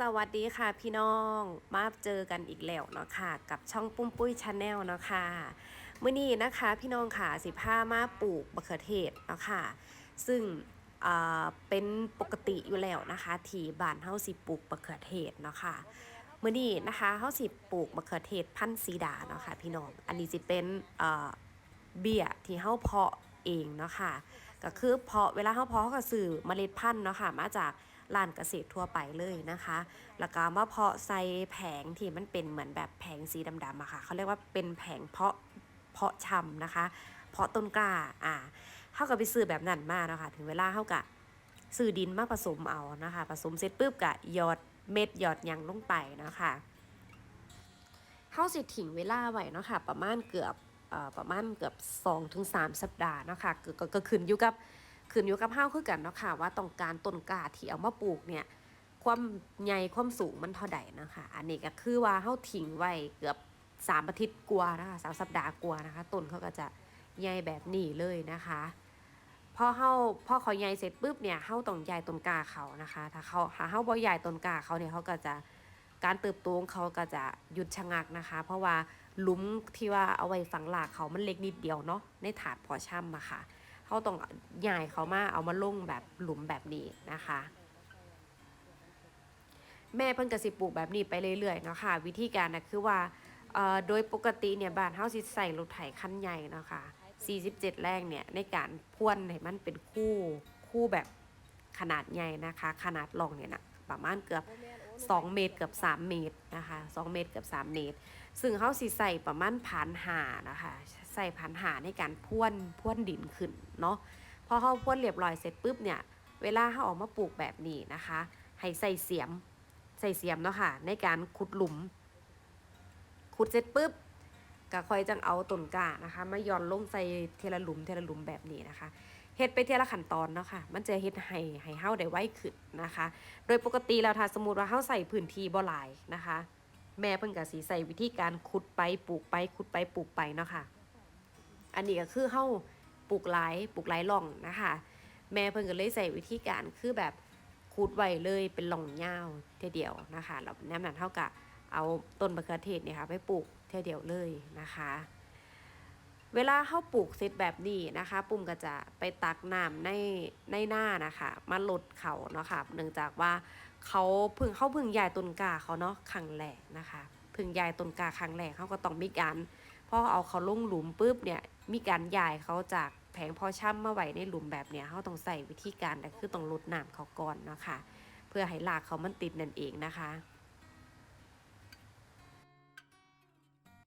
สวัสดีค่ะพี่น้องมาเจอกันอีกแล้วเนาะค่ะกับช่องปุ้มปุ้ยชาแนลเนาะค่ะมื้อนี้นะคะพี่น้องค่ะสิผ้ามาปลูกมะเขือเทศเนาะค่ะซึ่งอ่าเป็นปกติอยู่แล้วนะคะที่บ้านเฮาสิปลูกมะเขือเทศเนาะค่ะมื้อนี้นะคะเฮาสิปลูกมะเขือเทศพันธุ์สีดาเนาะค่ะพี่น้องอันนี้สิเป็นเอ่อเบี้ยที่เฮาเพาะเองเนาะค่ะก็คือเพาะเวลาเฮาเพาะก็ซื้อเมล็ดพันธุ์เนาะค่ะมาจาก ร้านเกษตรทั่วไปเลยนะคะ แล้วก็มาเพาะใส่แผงที่มันเป็นเหมือนแบบแผงสีดำๆอะค่ะ เขาเรียกว่าเป็นแผงเพาะเพาะชำนะคะ เพาะต้นกล้า อ่าเท่ากับไปซื้อแบบนั้นมานะคะถึงเวลาเท่ากับซื้อดินมาผสมเอานะคะ ผสมเสร็จปุ๊บกะหยอดเม็ดหยอดยังลงไปนะคะเฮาสิถิงเวลาไว้เนาะค่ะ ประมาณเกือบอประมาณเกือบ2-3ถึงสัปดาห์เนาะค่ะก็ก็ก็ขึ้นอยู่กับ ขึ้นอยู่กับเฮาคือกันเนาะค่ะว่าต้องการต้นกาที่เอามาปลูกเนี่ยความใหญ่ความสูงมันเท่าใดนะคะ อันนี้ก็คือว่าเฮาทิ้งไว้เกือบสามอาทิตย์กว่านะคะสามสัปดาห์กว่านะคะต้นเขาก็จะใหญ่แบบนี้เลยนะคะพอเฮาพอเขาใหญ่เสร็จปุ๊บเนี่ยเฮาต้องใหญ่ต้นกาเขานะคะ ถ้าเขาถ้าเฮาบ่ใหญ่ต้นกาเขาเนี่ยเขาก็จะการเติบโตของเขาก็จะหยุดชะงักนะคะ เพราะว่าหลุมที่ว่าเอาไว้ฝังหลากเขามันเล็กนิดเดียวเนาะในถาดพอช่ำอะค่ะ เขาต้องใหญ่เขามาเอามาลงแบบหลุมแบบนี้นะคะ แม่เพิ่นกระสิปลูกแบบนี้ไปเรื่อยๆเนาะค่ะวิธีการนะคือว่าโดยปกติเนี่ยบ้านเฮาสิใส่รถไถคันใหญ่เนาะค่ะ47 แรงเนี่ยในการพ่วนให้มันเป็นคู่คู่แบบ ขนาดใหญ่นะคะ ขนาดลองเนี่ยนะประมาณเกือบ 2 เมตรเกือบ 3 เมตรนะคะ 2 เมตรเกือบ 3 เมตร ซึ่งเฮาสิใส่ประมาณพันหานะคะ ใส่พันหาในการพ่วนพ่วนดินขึ้นเนาะ พอเฮาพ่วนเรียบร้อยเสร็จปุ๊บเนี่ย เวลาเฮาออกมาปลูกแบบนี้นะคะ ให้ใส่เสียม ใส่เสียมเนาะค่ะในการขุดหลุม ขุดเสร็จปุ๊บก็ค่อยจังเอาต้นกานะคะ มาย่อนลงใส่เทละหลุมเทละหลุมแบบนี้นะคะ เฮ็ดไปเทละขั้นตอนเนาะค่ะ มันจะเฮ็ดให้ให้เฮาได้ไวขึ้นนะคะ โดยปกติแล้วถ้าสมมติว่าเฮาใส่พื้นที่บ่หลายนะคะ แม่เพิ่นก็สิใส่วิธีการขุดไปปลูกไปขุดไปปลูกไปเนาะค่ะ อันนี้ก็คือเฮาปลูกหลายปลูกหลายหล่องนะคะ แม่เพิ่นก็เลยใส่วิธีการคือแบบขุดไว้เลยเป็นหล่องยาวเท่เดียวนะคะแล้วน้ำนั้นเท่ากับเอาต้นมะเขือเทศเนี่ยค่ะไปปลูกเท่เดียวเลยนะคะ เวลาเขาปลูกเสร็จแบบนี้นะคะ ปุ่มก็จะไปตักน้ำในในหน้านะคะมาลดเขาเนาะค่ะเนื่องจากว่าเขาพึ่งเขาพึ่งยายต้นกาเขาเนาะคังแรกนะคะพึ่งยายต้นกาคังแรกเขาก็ต้องมีการพอเอาเขาลงหลุมปุ๊บเนี่ยมีการย้ายเขาจากแผงพอช่ำมาไว้ในหลุมแบบเนี้ยเขาต้องใส่วิธีการก็คือต้องลดน้ำเขาก่อนเนาะค่ะเพื่อให้รากเขามันติดนั่นเองนะคะ